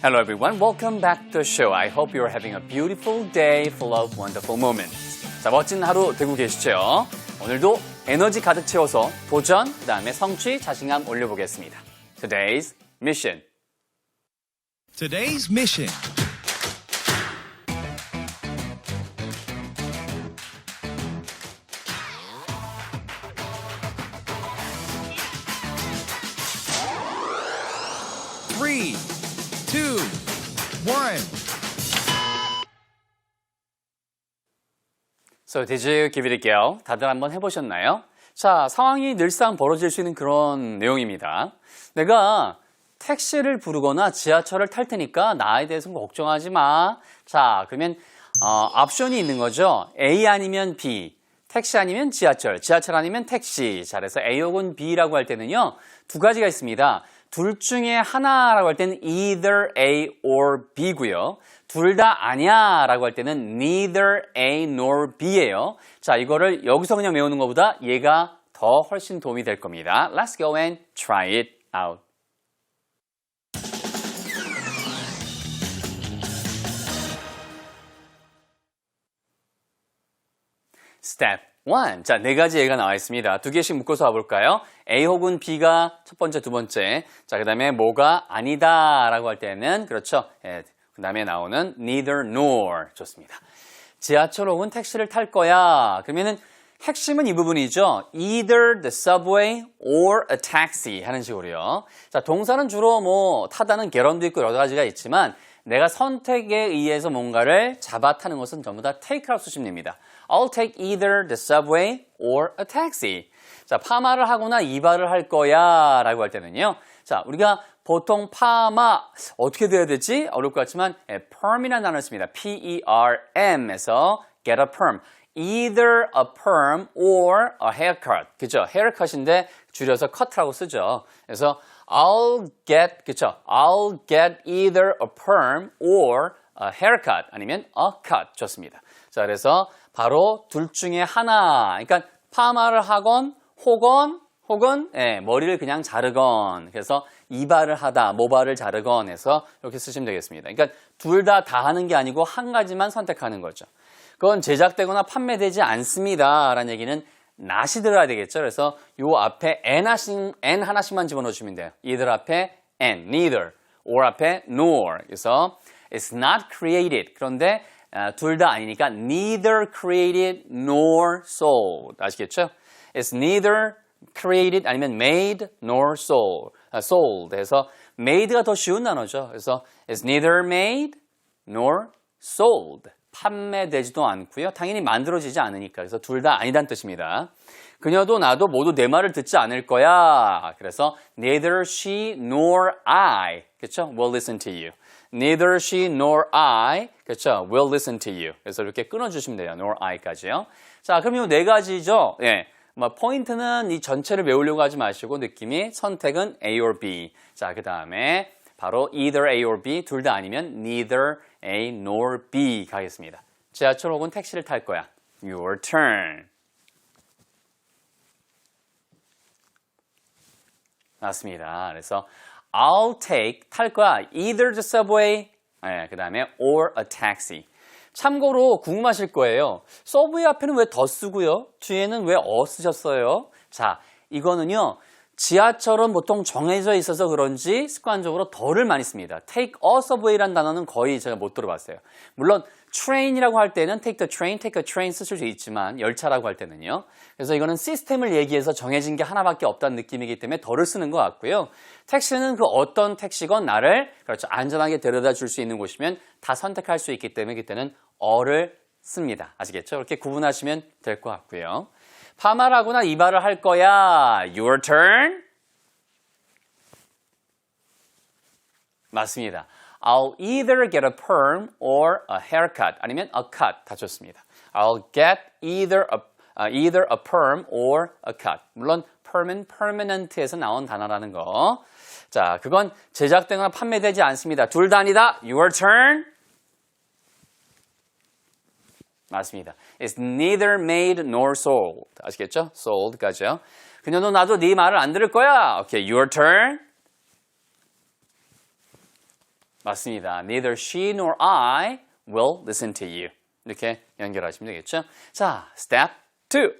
Hello everyone, welcome back to the show. I hope you're having a beautiful day full of wonderful moments. 자, 멋진 하루 되고 계시죠? 오늘도 에너지 가득 채워서 도전, 그 다음에 성취, 자신감 올려보겠습니다. Today's mission. Today's mission. So did you give it a go? 다들 한번 해보셨나요? 자, 상황이 늘상 벌어질 수 있는 그런 내용입니다. 내가 택시를 부르거나 지하철을 탈 테니까 나에 대해서 걱정하지 마. 자, 그러면 어, 옵션이 있는 거죠. A 아니면 B. 택시 아니면 지하철, 지하철 아니면 택시. 자, 그래서 A 혹은 B라고 할 때는요, 두 가지가 있습니다. 둘 중에 하나라고 할 때는 either A or B고요. 둘 다 아니야 라고 할 때는 neither A nor B예요. 자, 이거를 여기서 그냥 외우는 것보다 얘가 더 훨씬 도움이 될 겁니다. Let's go and try it out. Step 1. 자, 네 가지 예가 나와 있습니다. 두 개씩 묶어서 와볼까요? A 혹은 B가 첫 번째, 두 번째. 자, 그 다음에 뭐가 아니다 라고 할 때는, 그렇죠. 예, 그 다음에 나오는 neither nor. 좋습니다. 지하철 혹은 택시를 탈 거야. 그러면은 핵심은 이 부분이죠. either the subway or a taxi 하는 식으로요. 자, 동사는 주로 뭐 타다는 개런도 있고 여러 가지가 있지만 내가 선택에 의해서 뭔가를 잡아 타는 것은 전부 다 take라고 됩니다. I'll take either the subway or a taxi. 자, 파마를 하거나 이발을 할 거야 라고 할 때는요. 자, 우리가 보통 파마 어떻게 돼야 되지? 어려울 것 같지만 예, perm이라는 단어를 씁니다. P-E-R-M에서 get a perm. either a perm or a haircut. 그죠? haircut인데 줄여서 cut라고 쓰죠. 그래서 I'll get, 그죠? I'll get either a perm or a haircut. 아니면 a cut. 좋습니다. 자, 그래서 바로 둘 중에 하나. 그러니까 파마를 하건 혹은 혹은 예, 머리를 그냥 자르건 그래서 이발을 하다 모발을 자르건 해서 이렇게 쓰시면 되겠습니다. 그러니까 둘다다 하는 게 아니고 한 가지만 선택하는 거죠. 그건 제작되거나 판매되지 않습니다. 라는 얘기는 낫이 들어야 되겠죠. 그래서 요 앞에 n 하나씩, n 하나씩만 집어넣으시면 돼요. either 앞에 n, neither, or 앞에 nor. 그래서 it's not created. 그런데 아, 둘다 아니니까 neither created nor sold. 아시겠죠? It's neither created 아니면 made nor sold. 아, sold. 해서 made가 더 쉬운 단어죠. 그래서 it's neither made nor sold. 판매되지도 않고요. 당연히 만들어지지 않으니까. 그래서 둘 다 아니란 뜻입니다. 그녀도 나도 모두 내 말을 듣지 않을 거야. 그래서 neither she nor I. 그렇죠? will listen to you. neither she nor I. 그렇죠? will listen to you. 그래서 이렇게 끊어 주시면 돼요. nor I까지요. 자, 그럼 이 네 가지죠. 예. 뭐 포인트는 이 전체를 외우려고 하지 마시고 느낌이 선택은 A or B. 자, 그 다음에 바로 either A or B 둘 다 아니면 neither A nor B 가겠습니다. 지하철 혹은 택시를 탈 거야. Your turn. 맞습니다. 그래서 I'll take 탈 거야. either the subway 네, 그 다음에 or a taxi. 참고로 궁금하실 거예요. 서브웨이 앞에는 왜 더 쓰고요? 뒤에는 왜 어 쓰셨어요? 자, 이거는요. 지하철은 보통 정해져 있어서 그런지 습관적으로 더를 많이 씁니다. take a subway라는 단어는 거의 제가 못 들어봤어요. 물론 train이라고 할 때는 take the train, take a train 쓰실 수 있지만 열차라고 할 때는요. 그래서 이거는 시스템을 얘기해서 정해진 게 하나밖에 없다는 느낌이기 때문에 덜을 쓰는 것 같고요. 택시는 그 어떤 택시건 나를 그렇죠 안전하게 데려다 줄 수 있는 곳이면 다 선택할 수 있기 때문에 그때는 어를 씁니다. 아시겠죠? 이렇게 구분하시면 될 것 같고요. 파마를 하거나 이발을 할 거야. Your turn. 맞습니다. I'll either get a perm or a haircut. 아니면 a cut. 다 좋습니다. I'll get either a, uh, either a perm or a cut. 물론 perm은 permanent에서 나온 단어라는 거. 자, 그건 제작되거나 판매되지 않습니다. 둘 다 아니다. Your turn. 맞습니다. It's neither made nor sold. 아시겠죠? sold까지요. 그녀도 나도 네 말을 안 들을 거야. Okay, your turn. 맞습니다. Neither she nor I will listen to you. 이렇게 연결하시면 되겠죠. 자, step 2.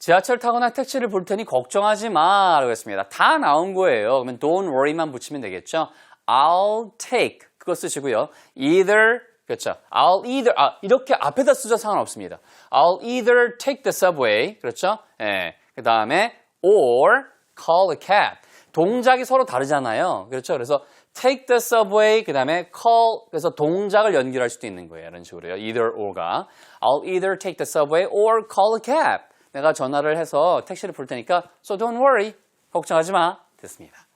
지하철 타거나 택시를 볼 테니 걱정하지 마. 라고 했습니다. 다 나온 거예요. 그러면 don't worry만 붙이면 되겠죠. I'll take. 그거 쓰시고요. either. 그렇죠. I'll either. 아, 이렇게 앞에다 쓰죠. 상관없습니다. I'll either take the subway. 그렇죠. 예. 그 다음에 or call a cab. 동작이 서로 다르잖아요. 그렇죠. 그래서 take the subway. 그 다음에 call. 그래서 동작을 연결할 수도 있는 거예요. 이런 식으로요. either or가. I'll either take the subway or call a cab. 내가 전화를 해서 택시를 부를 테니까 so don't worry. 걱정하지 마. 됐습니다.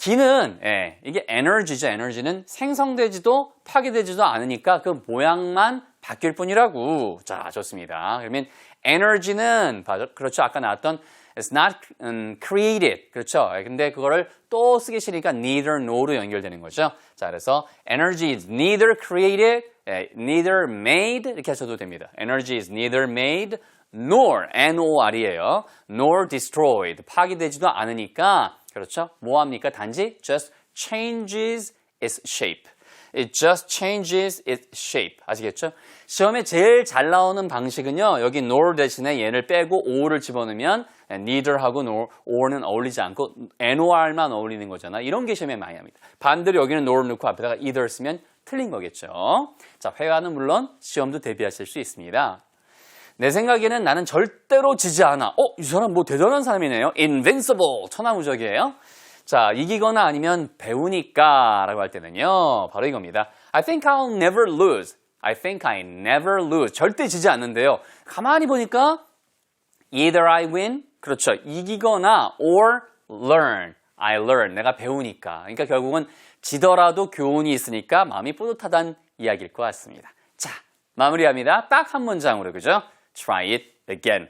기는 예, 이게 에너지죠. 에너지는 생성되지도 파괴되지도 않으니까 그 모양만 바뀔 뿐이라고. 자, 좋습니다. 그러면 에너지는 그렇죠. 아까 나왔던 it's not um, created. 그렇죠. 예, 근데 그거를 또 쓰기 싫으니까 neither nor로 연결되는 거죠. 자, 그래서 energy is neither created, 예, neither made 이렇게 하셔도 됩니다. energy is neither made nor N-O-R이에요. nor destroyed. 파괴되지도 않으니까 그렇죠? 뭐 합니까? 단지 just changes its shape. It just changes its shape. 아시겠죠? 시험에 제일 잘 나오는 방식은요. 여기 nor 대신에 얘를 빼고 or를 집어넣으면 neither하고 nor, or는 어울리지 않고 nor만 어울리는 거잖아. 이런 게 시험에 많이 합니다. 반대로 여기는 nor 넣고 앞에다가 either 쓰면 틀린 거겠죠. 자, 회화는 물론 시험도 대비하실 수 있습니다. 내 생각에는 나는 절대로 지지 않아. 어, 이 사람 뭐 대단한 사람이네요. invincible. 천하무적이에요. 자, 이기거나 아니면 배우니까 라고 할 때는요. 바로 이겁니다. I think I'll never lose. I think I never lose. 절대 지지 않는데요. 가만히 보니까 either I win. 그렇죠. 이기거나 or learn. I learn. 내가 배우니까. 그러니까 결국은 지더라도 교훈이 있으니까 마음이 뿌듯하다는 이야기일 것 같습니다. 자, 마무리합니다. 딱 한 문장으로, 그죠? Try it again.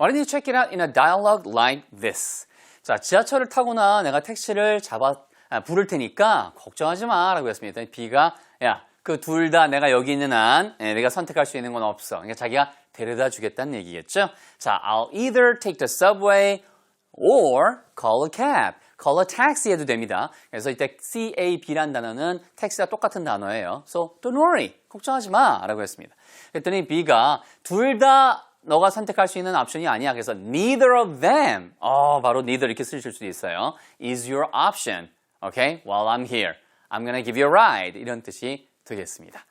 Why don't you check it out in a dialogue like this? 자, 지하철을 타거나 내가 택시를 잡아, 아, 부를 테니까 걱정하지 마. 라고 했습니다. B가, 야, 그 둘 다 내가 여기 있는 한, 예, 내가 선택할 수 있는 건 없어. 그러니까 자기가 데려다 주겠다는 얘기겠죠? 자, I'll either take the subway or call a cab. call a taxi 해도 됩니다. 그래서 이때 CAB란 단어는 택시와 똑같은 단어예요. So, don't worry. 걱정하지 마. 라고 했습니다. 그랬더니 B가 둘 다 너가 선택할 수 있는 옵션이 아니야. 그래서 neither of them. 어, 바로 neither 이렇게 쓰실 수도 있어요. is your option. Okay? While I'm here. I'm gonna give you a ride. 이런 뜻이 되겠습니다.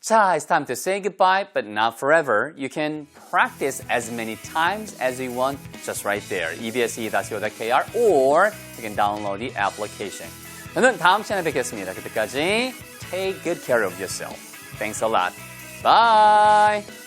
자, it's time to say goodbye, but not forever. You can practice as many times as you want just right there. E ebse.co.kr or you can download the application. 저는 다음 시간에 뵙겠습니다. 그때까지 take good care of yourself. Thanks a lot. Bye!